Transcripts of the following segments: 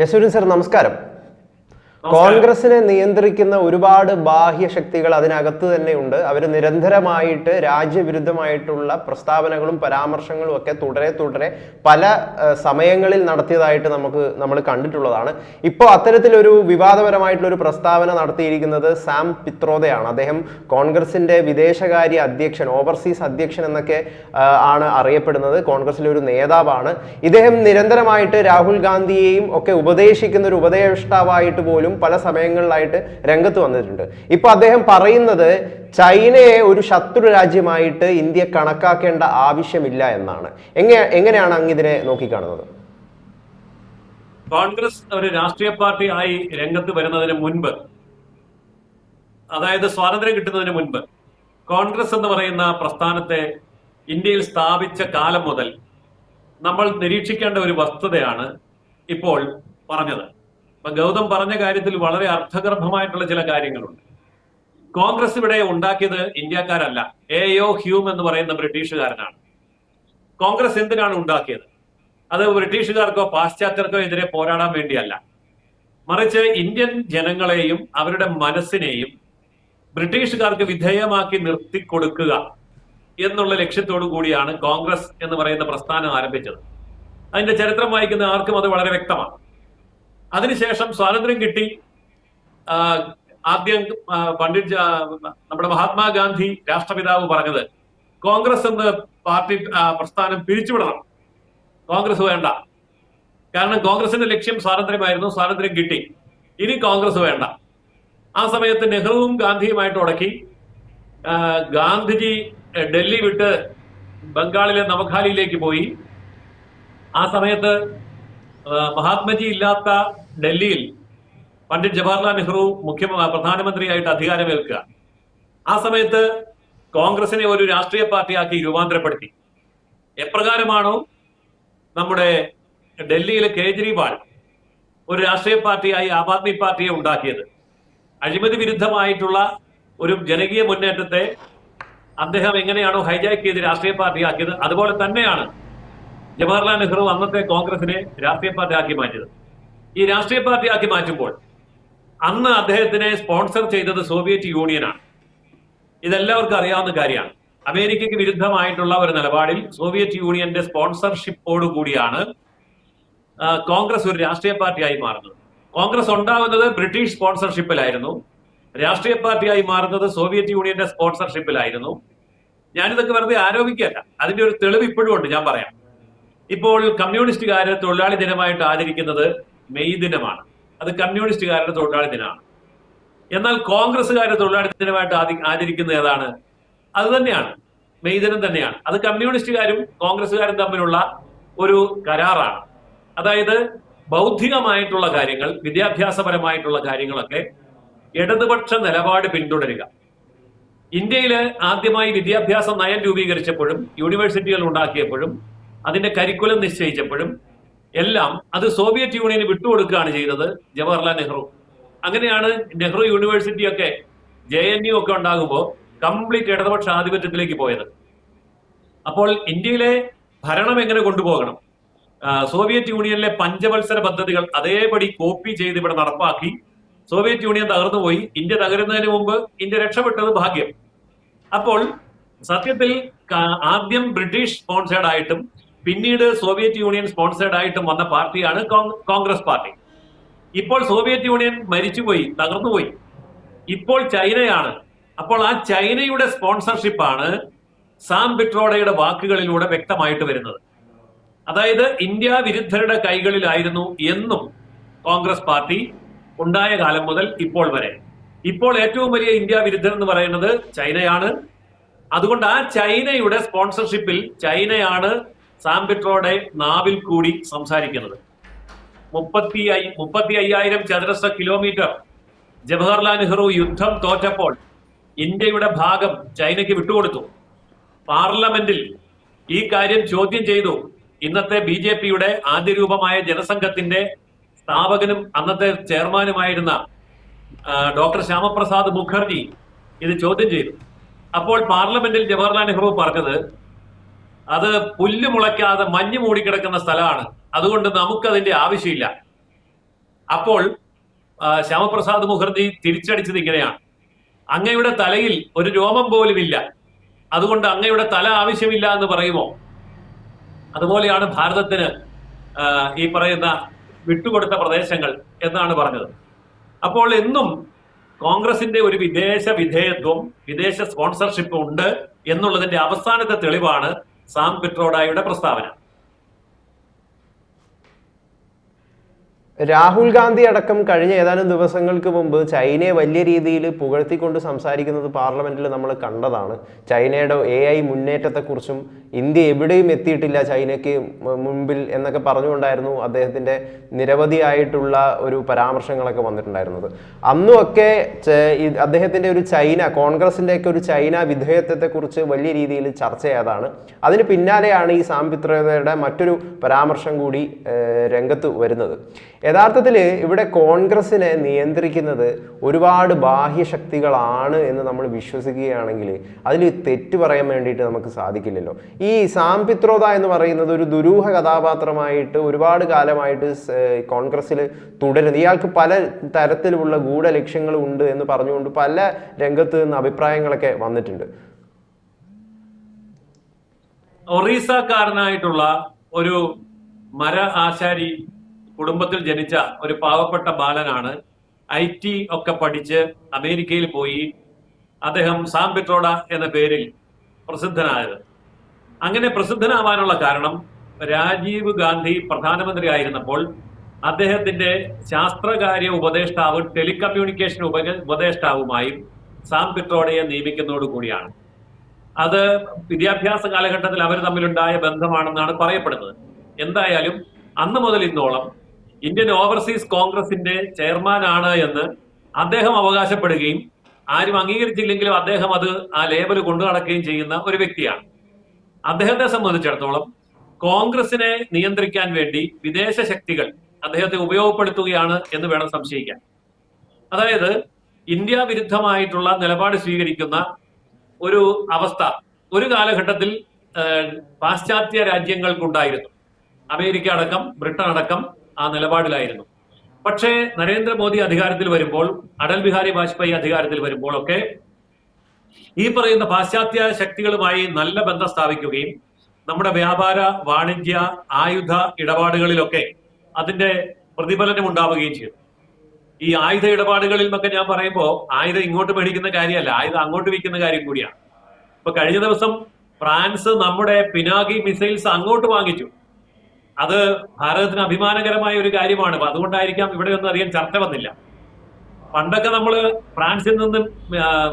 ജസൂരിൻ sir നമസ്കാരം. കോൺഗ്രസിനെ നിയന്ത്രിക്കുന്ന ഒരുപാട് ബാഹ്യ ശക്തികൾ അതിനകത്ത് തന്നെയുണ്ട് അവർ നിരന്തരമായിട്ട് രാജ്യവിരുദ്ധമായിട്ടുള്ള പ്രസ്താവനകളും പരാമർശങ്ങളും ഒക്കെ തുടരെ തുടരെ പല സമയങ്ങളിൽ നടത്തിയതായിട്ട് നമുക്ക് നമ്മൾ കണ്ടിട്ടുള്ളതാണ്. ഇപ്പോൾ അത്തരത്തിലൊരു വിവാദപരമായിട്ടുള്ള ഒരു പ്രസ്താവന നടത്തിയിരിക്കുന്നത് സാം പിത്രോദയാണ്. അദ്ദേഹം കോൺഗ്രസിന്റെ വിദേശകാര്യ അധ്യക്ഷൻ ഓവർസീസ് അധ്യക്ഷൻ എന്നൊക്കെ ആണ് അറിയപ്പെടുന്നത്. കോൺഗ്രസിലെ ഒരു നേതാവാണ്. ഇദ്ദേഹം നിരന്തരമായിട്ട് രാഹുൽ ഗാന്ധിയെയും ഒക്കെ ഉപദേശിക്കുന്ന ഒരു ഉപദേഷ്ടാവായിട്ട് പോലും പല സമയങ്ങളിലായിട്ട് രംഗത്ത് വന്നിട്ടുണ്ട്. ഇപ്പൊ അദ്ദേഹം പറയുന്നത് ചൈനയെ ഒരു ശത്രു രാജ്യമായിട്ട് ഇന്ത്യ കണക്കാക്കേണ്ട ആവശ്യമില്ല എന്നാണ്. എങ്ങനെ എങ്ങനെയാണ് അങ്ങ് ഇതിനെ നോക്കിക്കാണുന്നത്? കോൺഗ്രസ് ഒരു രാഷ്ട്രീയ പാർട്ടി ആയി രംഗത്ത് വരുന്നതിന് മുൻപ് അതായത് സ്വാതന്ത്ര്യം കിട്ടുന്നതിന് മുൻപ് കോൺഗ്രസ് എന്ന് പറയുന്ന പ്രസ്ഥാനത്തെ ഇന്ത്യയിൽ സ്ഥാപിച്ച കാലം മുതൽ നമ്മൾ നിരീക്ഷിക്കേണ്ട ഒരു വസ്തുതയാണ് ഇപ്പോൾ പറഞ്ഞത്. അപ്പൊ ഗൗതം പറഞ്ഞ കാര്യത്തിൽ വളരെ അർത്ഥഗർഭമായിട്ടുള്ള ചില കാര്യങ്ങളുണ്ട്. കോൺഗ്രസ് ഇവിടെ ഉണ്ടാക്കിയത് ഇന്ത്യക്കാരല്ല. എ ഒ ഹ്യൂം എന്ന് പറയുന്ന ബ്രിട്ടീഷുകാരനാണ്. കോൺഗ്രസ് എന്തിനാണ് ഉണ്ടാക്കിയത്? അത് ബ്രിട്ടീഷുകാർക്കോ പാശ്ചാത്യർക്കോ എതിരെ പോരാടാൻ വേണ്ടിയല്ല. മറിച്ച് ഇന്ത്യൻ ജനങ്ങളെയും അവരുടെ മനസ്സിനെയും ബ്രിട്ടീഷുകാർക്ക് വിധേയമാക്കി നിർത്തിക്കൊടുക്കുക എന്നുള്ള ലക്ഷ്യത്തോടു കൂടിയാണ് കോൺഗ്രസ് എന്ന് പറയുന്ന പ്രസ്ഥാനം ആരംഭിച്ചത്. അതിന്റെ ചരിത്രം വായിക്കുന്ന ആർക്കും അത് വളരെ വ്യക്തമാണ്. അതിനുശേഷം സ്വാതന്ത്ര്യം കിട്ടി. ആദ്യം പണ്ഡിറ്റ് നമ്മുടെ മഹാത്മാഗാന്ധി രാഷ്ട്രപിതാവ് പറഞ്ഞത് കോൺഗ്രസ് എന്ന പാർട്ടി പ്രസ്ഥാനം പിരിച്ചുവിടണം. കോൺഗ്രസ് വേണ്ട. കാരണം കോൺഗ്രസിന്റെ ലക്ഷ്യം സ്വാതന്ത്ര്യമായിരുന്നു സ്വാതന്ത്ര്യം കിട്ടി. ഇനി കോൺഗ്രസ് വേണ്ട. ആ സമയത്ത് നെഹ്റുവും ഗാന്ധിയുമായിട്ട് ഉടക്കി. ഗാന്ധിജി ഡൽഹി വിട്ട് ബംഗാളിലെ നവഖാലിയിലേക്ക് പോയി. ആ സമയത്ത് മഹാത്മജി ഇല്ലാത്ത ഡൽഹിയിൽ പണ്ഡിറ്റ് ജവഹർലാൽ നെഹ്റു മുഖ്യ പ്രധാനമന്ത്രിയായിട്ട് അധികാരമേൽക്കുക. ആ സമയത്ത് കോൺഗ്രസിനെ ഒരു രാഷ്ട്രീയ പാർട്ടിയാക്കി രൂപാന്തരപ്പെടുത്തി. എപ്രകാരമാണോ നമ്മുടെ ഡൽഹിയിലെ കേജ്രിവാൾ ഒരു രാഷ്ട്രീയ പാർട്ടിയായി ആം ആദ്മി പാർട്ടിയെ ഉണ്ടാക്കിയത്. അഴിമതി വിരുദ്ധമായിട്ടുള്ള ഒരു ജനകീയ മുന്നേറ്റത്തെ അദ്ദേഹം എങ്ങനെയാണോ ഹൈജാക്ക് ചെയ്ത് രാഷ്ട്രീയ പാർട്ടിയാക്കിയത് അതുപോലെ തന്നെയാണ് ജവഹർലാൽ നെഹ്റു അന്നത്തെ കോൺഗ്രസിനെ രാഷ്ട്രീയ പാർട്ടി ആക്കി മാറ്റിയത്. ഈ രാഷ്ട്രീയ പാർട്ടി ആക്കി മാറ്റുമ്പോൾ അന്ന് അദ്ദേഹത്തിനെ സ്പോൺസർ ചെയ്തത് സോവിയറ്റ് യൂണിയനാണ്. ഇതെല്ലാവർക്കും അറിയാവുന്ന കാര്യമാണ്. അമേരിക്കയ്ക്ക് വിരുദ്ധമായിട്ടുള്ള ഒരു നിലപാടിൽ സോവിയറ്റ് യൂണിയന്റെ സ്പോൺസർഷിപ്പോട് കൂടിയാണ് കോൺഗ്രസ് ഒരു രാഷ്ട്രീയ പാർട്ടിയായി മാറുന്നത്. കോൺഗ്രസ് ഉണ്ടാവുന്നത് ബ്രിട്ടീഷ് സ്പോൺസർഷിപ്പിലായിരുന്നു. രാഷ്ട്രീയ പാർട്ടിയായി മാറുന്നത് സോവിയറ്റ് യൂണിയന്റെ സ്പോൺസർഷിപ്പിലായിരുന്നു. ഞാനിതൊക്കെ വെറുതെ ആരോപിക്കല്ല അതിന്റെ ഒരു തെളിവ് ഇപ്പോഴും ഉണ്ട് ഞാൻ പറയാം. ഇപ്പോൾ കമ്മ്യൂണിസ്റ്റുകാർ തൊഴിലാളി ദിനമായിട്ട് ആചരിക്കുന്നത് മെയ് ദിനമാണ്. അത് കമ്മ്യൂണിസ്റ്റുകാരുടെ തൊഴിലാളി ദിനമാണ്. എന്നാൽ കോൺഗ്രസ്സുകാർ തൊഴിലാളി ദിനമായിട്ട് ആചരിക്കുന്നത് ഏതാണ്? അത് തന്നെയാണ്. മെയ് ദിനം തന്നെയാണ്. അത് കമ്മ്യൂണിസ്റ്റുകാരും കോൺഗ്രസ്സുകാരും തമ്മിലുള്ള ഒരു കരാറാണ്. അതായത് ബൗദ്ധികമായിട്ടുള്ള കാര്യങ്ങൾ വിദ്യാഭ്യാസപരമായിട്ടുള്ള കാര്യങ്ങളൊക്കെ ഇടതുപക്ഷ നിലപാട് പിന്തുടരുക. ഇന്ത്യയിൽ ആദ്യമായി വിദ്യാഭ്യാസ നയം രൂപീകരിച്ചപ്പോഴും യൂണിവേഴ്സിറ്റികൾ ഉണ്ടാക്കിയപ്പോഴും അതിന്റെ കരിക്കുലം നിശ്ചയിച്ചപ്പോഴും എല്ലാം അത് സോവിയറ്റ് യൂണിയന് വിട്ടുകൊടുക്കുകയാണ് ചെയ്തത് ജവഹർലാൽ നെഹ്റു. അങ്ങനെയാണ് നെഹ്റു യൂണിവേഴ്സിറ്റി ഒക്കെ ജെ എൻ യു ഒക്കെ ഉണ്ടാകുമ്പോൾ കംപ്ലീറ്റ് ഇടതുപക്ഷ ആധിപത്യത്തിലേക്ക് പോയത്. അപ്പോൾ ഇന്ത്യയിലെ ഭരണം എങ്ങനെ കൊണ്ടുപോകണം? സോവിയറ്റ് യൂണിയനിലെ പഞ്ചവത്സര പദ്ധതികൾ അതേപടി കോപ്പി ചെയ്ത് ഇവിടെ നടപ്പാക്കി സോവിയറ്റ് യൂണിയൻ തകർന്നുപോയി ഇന്ത്യ തകരുന്നതിന് മുമ്പ് ഇന്ത്യ രക്ഷപ്പെട്ടത് ഭാഗ്യം. അപ്പോൾ സത്യത്തിൽ ആദ്യം ബ്രിട്ടീഷ് സ്പോൺസേഡ് ആയിട്ടും പിന്നീട് സോവിയറ്റ് യൂണിയൻ സ്പോൺസേഡ് ആയിട്ടും വന്ന പാർട്ടിയാണ് കോൺ- കോൺഗ്രസ് പാർട്ടി. ഇപ്പോൾ സോവിയറ്റ് യൂണിയൻ മരിച്ചുപോയി തകർന്നുപോയി. ഇപ്പോൾ ചൈനയാണ്. അപ്പോൾ ആ ചൈനയുടെ സ്പോൺസർഷിപ്പാണ് സാം പിട്രോഡയുടെ വാക്കുകളിലൂടെ വ്യക്തമായിട്ട് വരുന്നത്. അതായത് ഇന്ത്യ വിരുദ്ധരുടെ കൈകളിലായിരുന്നു എന്നും കോൺഗ്രസ് പാർട്ടി ഉണ്ടായ കാലം മുതൽ ഇപ്പോൾ വരെ. ഇപ്പോൾ ഏറ്റവും വലിയ ഇന്ത്യ വിരുദ്ധർ എന്ന് പറയുന്നത് ചൈനയാണ്. അതുകൊണ്ട് ആ ചൈനയുടെ സ്പോൺസർഷിപ്പിൽ ചൈനയാണ് സാം പെട്രോയുടെ നാവിൽ കൂടി സംസാരിക്കുന്നത്. മുപ്പത്തി ഐ മുപ്പത്തി അയ്യായിരം ചതുരശ്ര കിലോമീറ്റർ ജവഹർലാൽ നെഹ്റു യുദ്ധം തോറ്റപ്പോൾ ഇന്ത്യയുടെ ഭാഗം ചൈനയ്ക്ക് വിട്ടുകൊടുത്തു. പാർലമെന്റിൽ ഈ കാര്യം ചോദ്യം ചെയ്തു. ഇന്നത്തെ ബി ജെ പിയുടെ ആദ്യ രൂപമായ ജനസംഘത്തിന്റെ സ്ഥാപകനും അന്നത്തെ ചെയർമാനുമായിരുന്ന ഡോക്ടർ ശ്യാമപ്രസാദ് മുഖർജി ഇത് ചോദ്യം ചെയ്തു. അപ്പോൾ പാർലമെന്റിൽ ജവഹർലാൽ നെഹ്റു പറഞ്ഞത് അത് പുല്ല് മുളയ്ക്കാതെ മഞ്ഞ് മൂടിക്കിടക്കുന്ന സ്ഥലമാണ്. അതുകൊണ്ട് നമുക്കതിന്റെ ആവശ്യമില്ല. അപ്പോൾ ശ്യാമപ്രസാദ് മുഖർജി തിരിച്ചടിച്ചത് ഇങ്ങനെയാണ്. അങ്ങയുടെ തലയിൽ ഒരു രോമം പോലും ഇല്ല അതുകൊണ്ട് അങ്ങയുടെ തല ആവശ്യമില്ല എന്ന് പറയുമോ? അതുപോലെയാണ് ഭാരതത്തിന് ഈ പറയുന്ന വിട്ടുകൊടുത്ത പ്രദേശങ്ങൾ എന്നാണ് പറഞ്ഞത്. അപ്പോൾ എന്നും കോൺഗ്രസിന്റെ ഒരു വിദേശ വിധേയത്വം വിദേശ സ്പോൺസർഷിപ്പ് ഉണ്ട് എന്നുള്ളതിന്റെ അവസാനത്തെ തെളിവാണ് സാം പിട്രോഡായുടെ പ്രസ്താവന. രാഹുൽ ഗാന്ധി അടക്കം കഴിഞ്ഞ ഏതാനും ദിവസങ്ങൾക്ക് മുമ്പ് ചൈനയെ വലിയ രീതിയിൽ പുകഴ്ത്തിക്കൊണ്ട് സംസാരിക്കുന്നത് പാർലമെന്റിൽ നമ്മൾ കണ്ടതാണ്. ചൈനയുടെ എ ഐ മുന്നേറ്റത്തെക്കുറിച്ചും ഇന്ത്യ എവിടെയും എത്തിയിട്ടില്ല ചൈനയ്ക്ക് മുമ്പിൽ എന്നൊക്കെ പറഞ്ഞുകൊണ്ടായിരുന്നു അദ്ദേഹത്തിന്റെ നിരവധിയായിട്ടുള്ള ഒരു പരാമർശങ്ങളൊക്കെ വന്നിട്ടുണ്ടായിരുന്നത്. അന്നുമൊക്കെ അദ്ദേഹത്തിന്റെ ഒരു ചൈന കോൺഗ്രസിന്റെയൊക്കെ ഒരു ചൈന വിധേയത്വത്തെക്കുറിച്ച് വലിയ രീതിയിൽ ചർച്ച ചെയ്തതാണ് അതിന് പിന്നാലെയാണ് ഈ സാമ്പിത്രതയുടെ മറ്റൊരു പരാമർശം കൂടി രംഗത്ത് വരുന്നത്. യഥാർത്ഥത്തിൽ ഇവിടെ കോൺഗ്രസിനെ നിയന്ത്രിക്കുന്നത് ഒരുപാട് ബാഹ്യ ശക്തികളാണ് എന്ന് നമ്മൾ വിശ്വസിക്കുകയാണെങ്കിൽ അതിൽ തെറ്റ് പറയാൻ വേണ്ടിയിട്ട് നമുക്ക് സാധിക്കില്ലല്ലോ. ഈ സാം പിത്രോദ എന്ന് പറയുന്നത് ഒരു ദുരൂഹ കഥാപാത്രമായിട്ട് ഒരുപാട് കാലമായിട്ട് കോൺഗ്രസ്സിൽ തുടരുന്നത് ഇയാൾക്ക് പല തരത്തിലുള്ള ഗൂഢ ലക്ഷ്യങ്ങളും ഉണ്ട് എന്ന് പറഞ്ഞുകൊണ്ട് പല രംഗത്ത് നിന്ന് അഭിപ്രായങ്ങളൊക്കെ വന്നിട്ടുണ്ട്. ഒറീസക്കാരനായിട്ടുള്ള ഒരു മര ആശാരി കുടുംബത്തിൽ ജനിച്ച ഒരു പാവപ്പെട്ട ബാലനാണ് ഐ ടി ഒക്കെ പഠിച്ച് അമേരിക്കയിൽ പോയി അദ്ദേഹം സാം പിട്രോഡ എന്ന പേരിൽ പ്രസിദ്ധനായത്. അങ്ങനെ പ്രസിദ്ധനാവാനുള്ള കാരണം രാജീവ് ഗാന്ധി പ്രധാനമന്ത്രി ആയിരുന്നപ്പോൾ അദ്ദേഹത്തിന്റെ ശാസ്ത്രകാര്യ ഉപദേഷ്ടാവ് ടെലികമ്മ്യൂണിക്കേഷൻ ഉപ ഉപദേഷ്ടാവുമായും സാം പിട്രോഡയെ നിയമിക്കുന്നതോടു കൂടിയാണ്. അത് വിദ്യാഭ്യാസ കാലഘട്ടത്തിൽ അവർ തമ്മിലുണ്ടായ ബന്ധമാണെന്നാണ് പറയപ്പെടുന്നത്. എന്തായാലും അന്ന് മുതൽ ഇന്നോളം ഇന്ത്യൻ ഓവർസീസ് കോൺഗ്രസിന്റെ ചെയർമാനാണ് എന്ന് അദ്ദേഹം അവകാശപ്പെടുകയും ആരും അംഗീകരിച്ചില്ലെങ്കിലും അദ്ദേഹം അത് ആ ലേബൽ കൊണ്ടു നടക്കുകയും ചെയ്യുന്ന ഒരു വ്യക്തിയാണ്. അദ്ദേഹത്തെ സംബന്ധിച്ചിടത്തോളം കോൺഗ്രസിനെ നിയന്ത്രിക്കാൻ വേണ്ടി വിദേശ ശക്തികൾ അദ്ദേഹത്തെ ഉപയോഗപ്പെടുത്തുകയാണ് എന്ന് വേണം സംശയിക്കാൻ. അതായത് ഇന്ത്യ വിരുദ്ധമായിട്ടുള്ള നിലപാട് സ്വീകരിക്കുന്ന ഒരു അവസ്ഥ ഒരു കാലഘട്ടത്തിൽ പാശ്ചാത്യ രാജ്യങ്ങൾക്കുണ്ടായിരുന്നു. അമേരിക്ക അടക്കം ബ്രിട്ടൻ അടക്കം ആ നിലപാടിലായിരുന്നു. പക്ഷേ നരേന്ദ്രമോദി അധികാരത്തിൽ വരുമ്പോൾ അടൽ ബിഹാരി വാജ്പേയി അധികാരത്തിൽ വരുമ്പോഴൊക്കെ ഈ പറയുന്ന പാശ്ചാത്യ ശക്തികളുമായി നല്ല ബന്ധം സ്ഥാപിക്കുകയും നമ്മുടെ വ്യാപാര വാണിജ്യ ആയുധ ഇടപാടുകളിലൊക്കെ അതിന്റെ പ്രതിഫലനം ഉണ്ടാവുകയും ചെയ്തു. ഈ ആയുധ ഇടപാടുകളിൽ നിന്നൊക്കെ ഞാൻ പറയുമ്പോൾ ആയുധം ഇങ്ങോട്ട് മേടിക്കുന്ന കാര്യമല്ല ആയുധം അങ്ങോട്ട് വിൽക്കുന്ന കാര്യം കൂടിയാണ്. ഇപ്പൊ കഴിഞ്ഞ ദിവസം ഫ്രാൻസ് നമ്മുടെ പിനാകി മിസൈൽസ് അങ്ങോട്ട് വാങ്ങിച്ചു. അത് ഭാരതത്തിന് അഭിമാനകരമായ ഒരു കാര്യമാണ്. അതുകൊണ്ടായിരിക്കാം ഇവിടെ ഒന്നും അധികം ചർച്ച വന്നില്ല. പണ്ടൊക്കെ നമ്മൾ ഫ്രാൻസിൽ നിന്ന്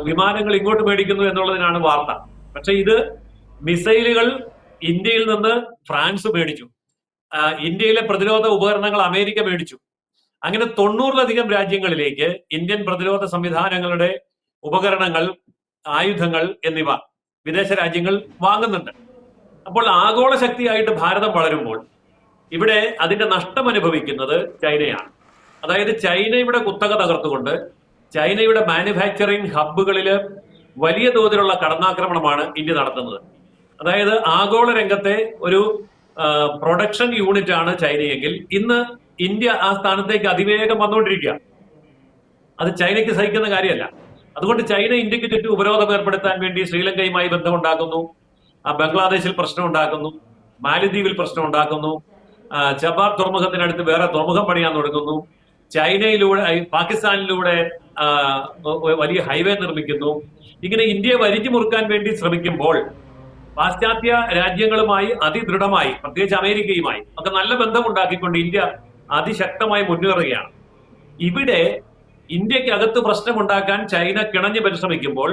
വിമാനങ്ങൾ ഇങ്ങോട്ട് മേടിക്കുന്നു എന്നുള്ളതിനാണ് വാർത്ത. പക്ഷെ ഇത് മിസൈലുകൾ ഇന്ത്യയിൽ നിന്ന് ഫ്രാൻസ് മേടിച്ചു. ഇന്ത്യയിലെ പ്രതിരോധ ഉപകരണങ്ങൾ അമേരിക്ക മേടിച്ചു. അങ്ങനെ തൊണ്ണൂറിലധികം രാജ്യങ്ങളിലേക്ക് ഇന്ത്യൻ പ്രതിരോധ സംവിധാനങ്ങളുടെ ഉപകരണങ്ങൾ ആയുധങ്ങൾ എന്നിവ വിദേശ രാജ്യങ്ങൾ വാങ്ങുന്നുണ്ട്. അപ്പോൾ ആഗോള ശക്തിയായിട്ട് ഭാരതം വളരുമ്പോൾ ഇവിടെ അതിന്റെ നഷ്ടം അനുഭവിക്കുന്നത് ചൈനയാണ്. അതായത് ചൈനയുടെ കുത്തക തകർത്തുകൊണ്ട് ചൈനയുടെ മാനുഫാക്ചറിംഗ് ഹബ്ബുകളിൽ വലിയ തോതിലുള്ള കടന്നാക്രമണമാണ് ഇന്ത്യ നടത്തുന്നത്. അതായത് ആഗോള രംഗത്തെ ഒരു പ്രൊഡക്ഷൻ യൂണിറ്റ് ആണ് ചൈനയെങ്കിൽ ഇന്ന് ഇന്ത്യ ആ സ്ഥാനത്തേക്ക് അതിവേഗം വന്നുകൊണ്ടിരിക്കുക. അത് ചൈനയ്ക്ക് സഹിക്കുന്ന കാര്യമല്ല. അതുകൊണ്ട് ചൈന ഇന്ത്യയ്ക്ക് ചുറ്റും ഉപരോധം ഏർപ്പെടുത്താൻ വേണ്ടി ശ്രീലങ്കയുമായി ബന്ധമുണ്ടാക്കുന്നു. ബംഗ്ലാദേശിൽ പ്രശ്നം ഉണ്ടാക്കുന്നു മാലിദ്വീപിൽ പ്രശ്നം ഉണ്ടാക്കുന്നു തുറമുഖത്തിന്റെ തുറമുഖത്തിനടുത്ത് വേറെ തുറമുഖം പണിയാൻ തുടങ്ങുന്നു. ചൈനയിലൂടെ പാകിസ്ഥാനിലൂടെ വലിയ ഹൈവേ നിർമ്മിക്കുന്നു. ഇങ്ങനെ ഇന്ത്യയെ വരിഞ്ഞു മുറുക്കാൻ വേണ്ടി ശ്രമിക്കുമ്പോൾ പാശ്ചാത്യ രാജ്യങ്ങളുമായി അതിദൃഢമായി പ്രത്യേകിച്ച് അമേരിക്കയുമായി ഒക്കെ നല്ല ബന്ധമുണ്ടാക്കിക്കൊണ്ട് ഇന്ത്യ അതിശക്തമായി മുന്നേറുകയാണ്. ഇവിടെ ഇന്ത്യക്കകത്ത് പ്രശ്നമുണ്ടാക്കാൻ ചൈന കിണഞ്ഞു പരിശ്രമിക്കുമ്പോൾ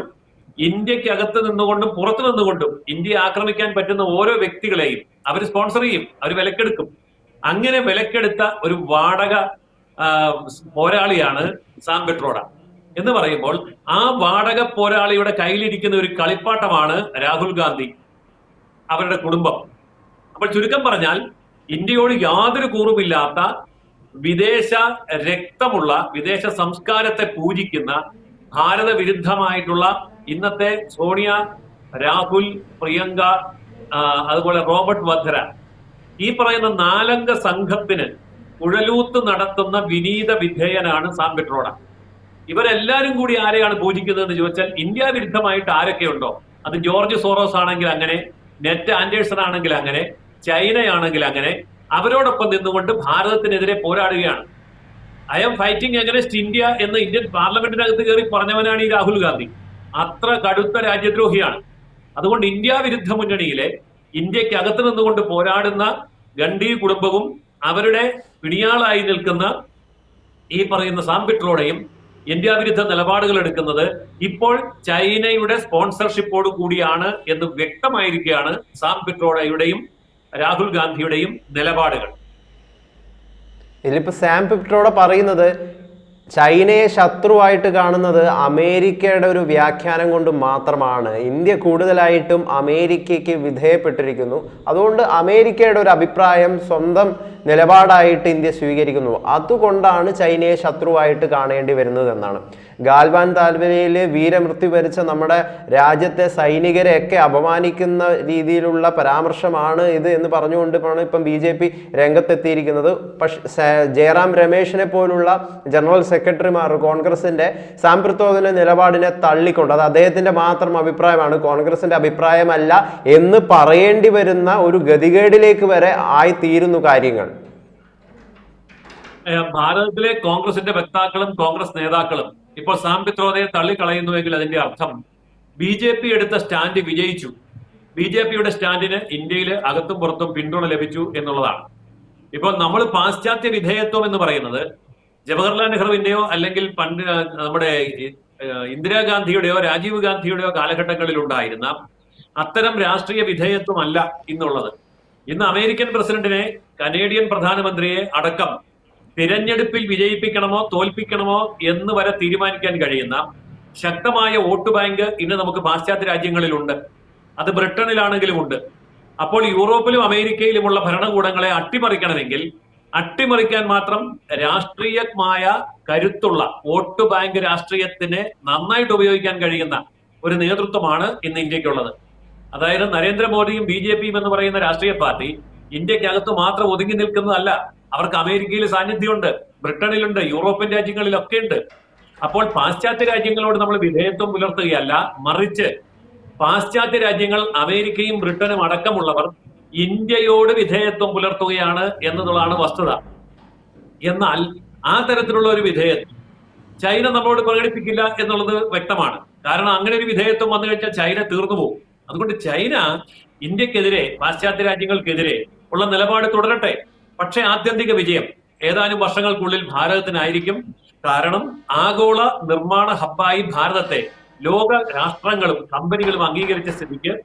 ഇന്ത്യക്കകത്ത് നിന്നുകൊണ്ടും പുറത്തു നിന്നുകൊണ്ടും ഇന്ത്യയെ ആക്രമിക്കാൻ പറ്റുന്ന ഓരോ വ്യക്തികളെയും അവർ സ്പോൺസർ ചെയ്യും അവർ വിലക്കെടുക്കും. അങ്ങനെ വിലക്കെടുത്ത ഒരു വാടക പോരാളിയാണ് സാം പെട്രോഡ. എന്ന് പറയുമ്പോൾ ആ വാടക പോരാളിയുടെ കയ്യിലിരിക്കുന്ന ഒരു കളിപ്പാട്ടമാണ് രാഹുൽ ഗാന്ധി അവരുടെ കുടുംബം. അപ്പോൾ ചുരുക്കം പറഞ്ഞാൽ ഇന്ത്യയോട് യാതൊരു കൂറുമില്ലാത്ത വിദേശ രക്തമുള്ള വിദേശ സംസ്കാരത്തെ പൂജിക്കുന്ന ഭാരത വിരുദ്ധമായിട്ടുള്ള ഇന്നത്തെ സോണിയ രാഹുൽ പ്രിയങ്ക അതുപോലെ റോബർട്ട് വധര ഈ പറയുന്ന നാലംഗ സംഘത്തിന് കുഴലൂത്ത് നടത്തുന്ന വിനീത വിധേയനാണ് സാം പിട്രോഡ ഇവരെല്ലാരും കൂടി ആരെയാണ് പൂജിക്കുന്നതെന്ന് ചോദിച്ചാൽ ഇന്ത്യ വിരുദ്ധമായിട്ട് ആരൊക്കെയുണ്ടോ അത് ജോർജ് സോറോസ് ആണെങ്കിൽ അങ്ങനെ നെറ്റ് ആൻഡേഴ്സൺ ആണെങ്കിൽ അങ്ങനെ ചൈനയാണെങ്കിൽ അങ്ങനെ അവരോടൊപ്പം നിന്നുകൊണ്ട് ഭാരതത്തിനെതിരെ പോരാടുകയാണ്. I M fighting against India എന്ന് ഇന്ത്യൻ പാർലമെന്റിനകത്ത് കയറി പറഞ്ഞവനാണ് ഈ രാഹുൽ ഗാന്ധി. അത്ര കടുത്ത രാജ്യദ്രോഹിയാണ്. അതുകൊണ്ട് ഇന്ത്യ വിരുദ്ധ മുന്നണിയിലെ ഇന്ത്യയ്ക്ക് അകത്ത് നിന്നുകൊണ്ട് പോരാടുന്ന ഗണ്ഡി കുടുംബവും അവരുടെ പിടിയാളായി നിൽക്കുന്ന ഈ പറയുന്ന സാംപിട്രോടെയും ഇന്ത്യ വിരുദ്ധ നിലപാടുകൾ എടുക്കുന്നത് ഇപ്പോൾ ചൈനയുടെ സ്പോൺസർഷിപ്പോട് കൂടിയാണ് എന്ന് വ്യക്തമായിരിക്കുകയാണ് സാം പിട്രോഡയുടെയും രാഹുൽ ഗാന്ധിയുടെയും നിലപാടുകൾ. ഇതിലിപ്പോ സാം പിട്രോഡ പറയുന്നത് ചൈനയെ ശത്രുവായിട്ട് കാണുന്നത് അമേരിക്കയുടെ ഒരു വ്യാഖ്യാനം കൊണ്ട് മാത്രമാണ്. ഇന്ത്യ കൂടുതലായിട്ടും അമേരിക്കയ്ക്ക് വിധേയപ്പെട്ടിരിക്കുന്നു. അതുകൊണ്ട് അമേരിക്കയുടെ ഒരു അഭിപ്രായം സ്വന്തം നിലപാടായിട്ട് ഇന്ത്യ സ്വീകരിക്കുന്നു. അതുകൊണ്ടാണ് ചൈനയെ ശത്രുവായിട്ട് കാണേണ്ടി വരുന്നത് എന്നാണ് ഗാൽവാൻ താൽവരയിൽ വീരമൃത്യു വരിച്ച നമ്മുടെ രാജ്യത്തെ സൈനികരെയൊക്കെ അപമാനിക്കുന്ന രീതിയിലുള്ള പരാമർശമാണ് ഇത് എന്ന് പറഞ്ഞുകൊണ്ടാണ് ഇപ്പം ബി ജെ പി രംഗത്തെത്തിയിരിക്കുന്നത്. പക്ഷേ ജയറാം രമേശിനെ പോലുള്ള ജനറൽ സെക്രട്ടറിമാർ കോൺഗ്രസിന്റെ സാമ്പ്രത്തോദന നിലപാടിനെ തള്ളിക്കൊണ്ട് അത് അദ്ദേഹത്തിന്റെ മാത്രം അഭിപ്രായമാണ് കോൺഗ്രസിന്റെ അഭിപ്രായമല്ല എന്ന് പറയേണ്ടി വരുന്ന ഒരു ഗതികേടിലേക്ക് വരെ ആയിത്തീരുന്നു കാര്യങ്ങൾ. ഭാരതത്തിലെ കോൺഗ്രസിന്റെ വക്താക്കളും കോൺഗ്രസ് നേതാക്കളും ഇപ്പോൾ സാം പിത്രോദയെ തള്ളിക്കളയുന്നുവെങ്കിൽ അതിന്റെ അർത്ഥം ബി ജെ പി എടുത്ത സ്റ്റാൻഡ് വിജയിച്ചു. ബി ജെ പിയുടെ സ്റ്റാൻഡിന് ഇന്ത്യയിൽ അകത്തും പുറത്തും പിന്തുണ ലഭിച്ചു എന്നുള്ളതാണ്. ഇപ്പോൾ നമ്മൾ പാശ്ചാത്യ വിധേയത്വം എന്ന് പറയുന്നത് ജവഹർലാൽ നെഹ്റുവിന്റെയോ അല്ലെങ്കിൽ പണ്ട് നമ്മുടെ ഇന്ദിരാഗാന്ധിയുടെയോ രാജീവ് ഗാന്ധിയുടെയോ കാലഘട്ടങ്ങളിൽ ഉണ്ടായിരുന്ന അത്തരം രാഷ്ട്രീയ വിധേയത്വമല്ല ഇന്നുള്ളത്. ഇന്ന് അമേരിക്കൻ പ്രസിഡന്റിനെ കനേഡിയൻ പ്രധാനമന്ത്രിയെ അടക്കം തിരഞ്ഞെടുപ്പിൽ വിജയിപ്പിക്കണമോ തോൽപ്പിക്കണമോ എന്ന് വരെ തീരുമാനിക്കാൻ കഴിയുന്ന ശക്തമായ വോട്ട് ബാങ്ക് ഇന്ന് നമുക്ക് പാശ്ചാത്യ രാജ്യങ്ങളിലുണ്ട്. അത് ബ്രിട്ടനിലാണെങ്കിലും ഉണ്ട്. അപ്പോൾ യൂറോപ്പിലും അമേരിക്കയിലുമുള്ള ഭരണകൂടങ്ങളെ അട്ടിമറിക്കണമെങ്കിൽ അട്ടിമറിക്കാൻ മാത്രം രാഷ്ട്രീയമായ കരുത്തുള്ള വോട്ട് ബാങ്ക് രാഷ്ട്രീയത്തിനെ നന്നായിട്ട് ഉപയോഗിക്കാൻ കഴിയുന്ന ഒരു നേതൃത്വമാണ് ഇന്ന് ഇന്ത്യക്കുള്ളത്. അതായത് നരേന്ദ്രമോദിയും ബി ജെ പിയും എന്ന് പറയുന്ന രാഷ്ട്രീയ പാർട്ടി ഇന്ത്യക്കകത്ത് മാത്രം ഒതുങ്ങി നിൽക്കുന്നതല്ല അവർക്ക് അമേരിക്കയിൽ സാന്നിധ്യമുണ്ട് ബ്രിട്ടനിലുണ്ട് യൂറോപ്യൻ രാജ്യങ്ങളിലൊക്കെ ഉണ്ട്. അപ്പോൾ പാശ്ചാത്യ രാജ്യങ്ങളോട് നമ്മൾ വിധേയത്വം പുലർത്തുകയല്ല മറിച്ച് പാശ്ചാത്യ രാജ്യങ്ങൾ അമേരിക്കയും ബ്രിട്ടനും അടക്കമുള്ളവർ ഇന്ത്യയോട് വിധേയത്വം പുലർത്തുകയാണ് എന്നതുള്ളതാണ് വസ്തുത. എന്നാൽ ആ തരത്തിലുള്ള ഒരു വിധേയത്വം ചൈന നമ്മളോട് പ്രകടിപ്പിക്കില്ല എന്നുള്ളത് വ്യക്തമാണ്. കാരണം അങ്ങനെ ഒരു വിധേയത്വം വന്നു കഴിഞ്ഞാൽ ചൈന തീർന്നു പോകും. അതുകൊണ്ട് ചൈന ഇന്ത്യക്കെതിരെ പാശ്ചാത്യ രാജ്യങ്ങൾക്കെതിരെ ഉള്ള നിലപാട് തുടരട്ടെ. പക്ഷേ ആത്യന്തിക വിജയം ഏതാനും വർഷങ്ങൾക്കുള്ളിൽ ഭാരതത്തിനായിരിക്കും. കാരണം ആഗോള നിർമ്മാണ ഹബ്ബായി ഭാരതത്തെ ലോക രാഷ്ട്രങ്ങളും കമ്പനികളും അംഗീകരിച്ച സ്ഥിതിക്ക്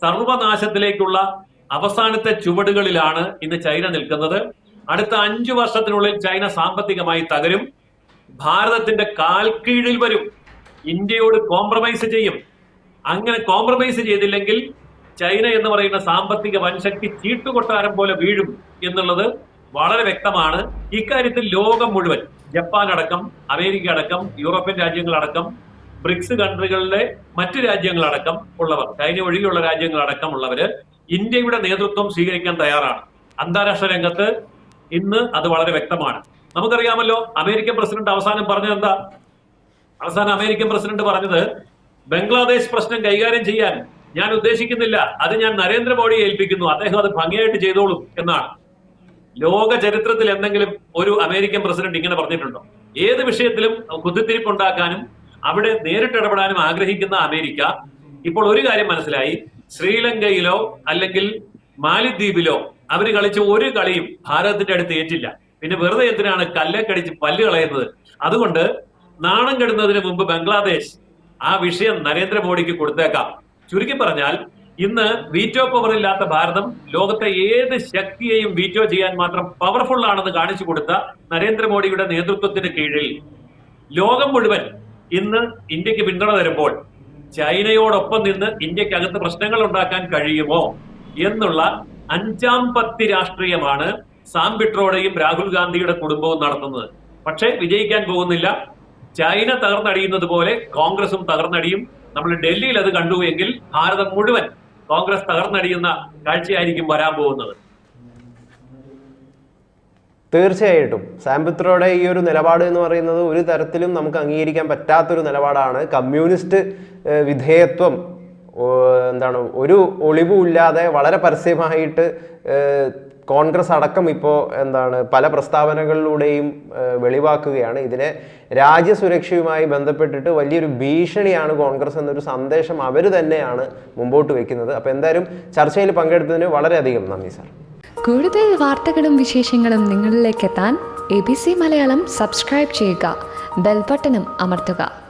സർവനാശത്തിലേക്കുള്ള അവസാനത്തെ ചുവടുകളിലാണ് ഇന്ന് ചൈന നിൽക്കുന്നത്. അടുത്ത അഞ്ചു വർഷത്തിനുള്ളിൽ ചൈന സാമ്പത്തികമായി തകരും. ഭാരതത്തിന്റെ കാൽ കീഴിൽ വരും. ഇന്ത്യയോട് കോംപ്രമൈസ് ചെയ്യും. അങ്ങനെ കോംപ്രമൈസ് ചെയ്തില്ലെങ്കിൽ ചൈന എന്ന് പറയുന്ന സാമ്പത്തിക വൻശക്തി ചീട്ടുകൊട്ടാരം പോലെ വീഴും. എന്നുള്ളത് വളരെ വ്യക്തമാണ്. ഇക്കാര്യത്തിൽ ലോകം മുഴുവൻ ജപ്പാൻ അടക്കം അമേരിക്ക അടക്കം യൂറോപ്യൻ രാജ്യങ്ങളടക്കം ബ്രിക്സ് കൺട്രികളിലെ മറ്റു രാജ്യങ്ങളടക്കം ഉള്ളവർ ചൈന ഒഴികെയുള്ള രാജ്യങ്ങളടക്കം ഉള്ളവര് ഇന്ത്യയുടെ നേതൃത്വം സ്വീകരിക്കാൻ തയ്യാറാണ്. അന്താരാഷ്ട്ര രംഗത്ത് ഇന്ന് അത് വളരെ വ്യക്തമാണ്. നമുക്കറിയാമല്ലോ അമേരിക്കൻ പ്രസിഡന്റ് അവസാനം പറഞ്ഞത് എന്താ? അവസാനം അമേരിക്കൻ പ്രസിഡന്റ് പറഞ്ഞത് ബംഗ്ലാദേശ് പ്രശ്നം കൈകാര്യം ചെയ്യാൻ ഞാൻ ഉദ്ദേശിക്കുന്നില്ല. അത് ഞാൻ നരേന്ദ്രമോദിയെ ഏൽപ്പിക്കുന്നു. അദ്ദേഹം അത് ഭംഗിയായിട്ട് ചെയ്തോളും എന്നാണ്. ലോക ചരിത്രത്തിൽ എന്തെങ്കിലും ഒരു അമേരിക്കൻ പ്രസിഡന്റ് ഇങ്ങനെ പറഞ്ഞിട്ടുണ്ടോ? ഏത് വിഷയത്തിലും കുത്തിത്തിരിപ്പുണ്ടാക്കാനും അവിടെ നേരിട്ട് ഇടപെടാനും ആഗ്രഹിക്കുന്ന അമേരിക്ക ഇപ്പോൾ ഒരു കാര്യം മനസ്സിലായി. ശ്രീലങ്കയിലോ അല്ലെങ്കിൽ മാലിദ്വീപിലോ അവർ കളിച്ച ഒരു കളിയും ഭാരതത്തിന്റെ അടുത്ത് ഏറ്റില്ല. പിന്നെ വെറുതെ എന്തിനാണ് കല്ലക്കടിച്ച് പല്ല് കളയുന്നത് അതുകൊണ്ട് നാണം കെടുന്നതിന് മുമ്പ് ബംഗ്ലാദേശ് ആ വിഷയം നരേന്ദ്രമോദിക്ക് കൊടുത്തേക്കാം. ചുരുക്കി പറഞ്ഞാൽ ഇന്ന് വീറ്റോ പവർ ഇല്ലാത്ത ഭാരതം ലോകത്തെ ഏത് ശക്തിയെയും വീറ്റോ ചെയ്യാൻ മാത്രം പവർഫുൾ ആണെന്ന് കാണിച്ചു കൊടുത്ത നരേന്ദ്രമോദിയുടെ നേതൃത്വത്തിന് കീഴിൽ ലോകം മുഴുവൻ ഇന്ന് ഇന്ത്യയ്ക്ക് പിന്തുണ തരുമ്പോൾ ചൈനയോടൊപ്പം നിന്ന് ഇന്ത്യക്കകത്ത് പ്രശ്നങ്ങൾ ഉണ്ടാക്കാൻ കഴിയുമോ എന്നുള്ള അഞ്ചാം പത്തി രാഷ്ട്രീയമാണ് സാം പിട്രോടെയും രാഹുൽ ഗാന്ധിയുടെ കുടുംബവും നടത്തുന്നത്. പക്ഷേ വിജയിക്കാൻ പോകുന്നില്ല. ചൈന തകർന്നടിയുന്നത് പോലെ കോൺഗ്രസും തകർന്നടിയും. നമ്മൾ ഡൽഹിയിൽ അത് കണ്ടു എങ്കിൽ ഭാരതം മുഴുവൻ കോൺഗ്രസ് തകർന്നടിയുന്ന കാഴ്ചയായിരിക്കും വരാൻ പോകുന്നത്. തീർച്ചയായിട്ടും. സാംപിത്രോയുടെ ഈ ഒരു നിലപാട് എന്ന് പറയുന്നത് ഒരു തരത്തിലും നമുക്ക് അംഗീകരിക്കാൻ പറ്റാത്തൊരു നിലപാടാണ്. കമ്മ്യൂണിസ്റ്റ് വിധേയത്വം എന്താണ് ഒരു ഒളിവുമില്ലാതെ വളരെ പരസ്യമായിട്ട് കോൺഗ്രസ് അടക്കം ഇപ്പോൾ എന്താണ് പല പ്രസ്താവനകളിലൂടെയും വെളിവാക്കുകയാണ്. ഇതിനെ രാജ്യസുരക്ഷയുമായി ബന്ധപ്പെട്ടിട്ട് വലിയൊരു ഭീഷണിയാണ് കോൺഗ്രസ് എന്നൊരു സന്ദേശം അവർ തന്നെയാണ് മുമ്പോട്ട് വെക്കുന്നത്. അപ്പോൾ എന്തായാലും ചർച്ചയിൽ പങ്കെടുത്തതിന് വളരെയധികം നന്ദി സാർ. കൂടുതൽ വാർത്തകളും വിശേഷങ്ങളും നിങ്ങളിലേക്ക് എത്താൻ A B C Malayalam subscribe ചെയ്യുക. ബെൽബട്ടനും അമർത്തുക.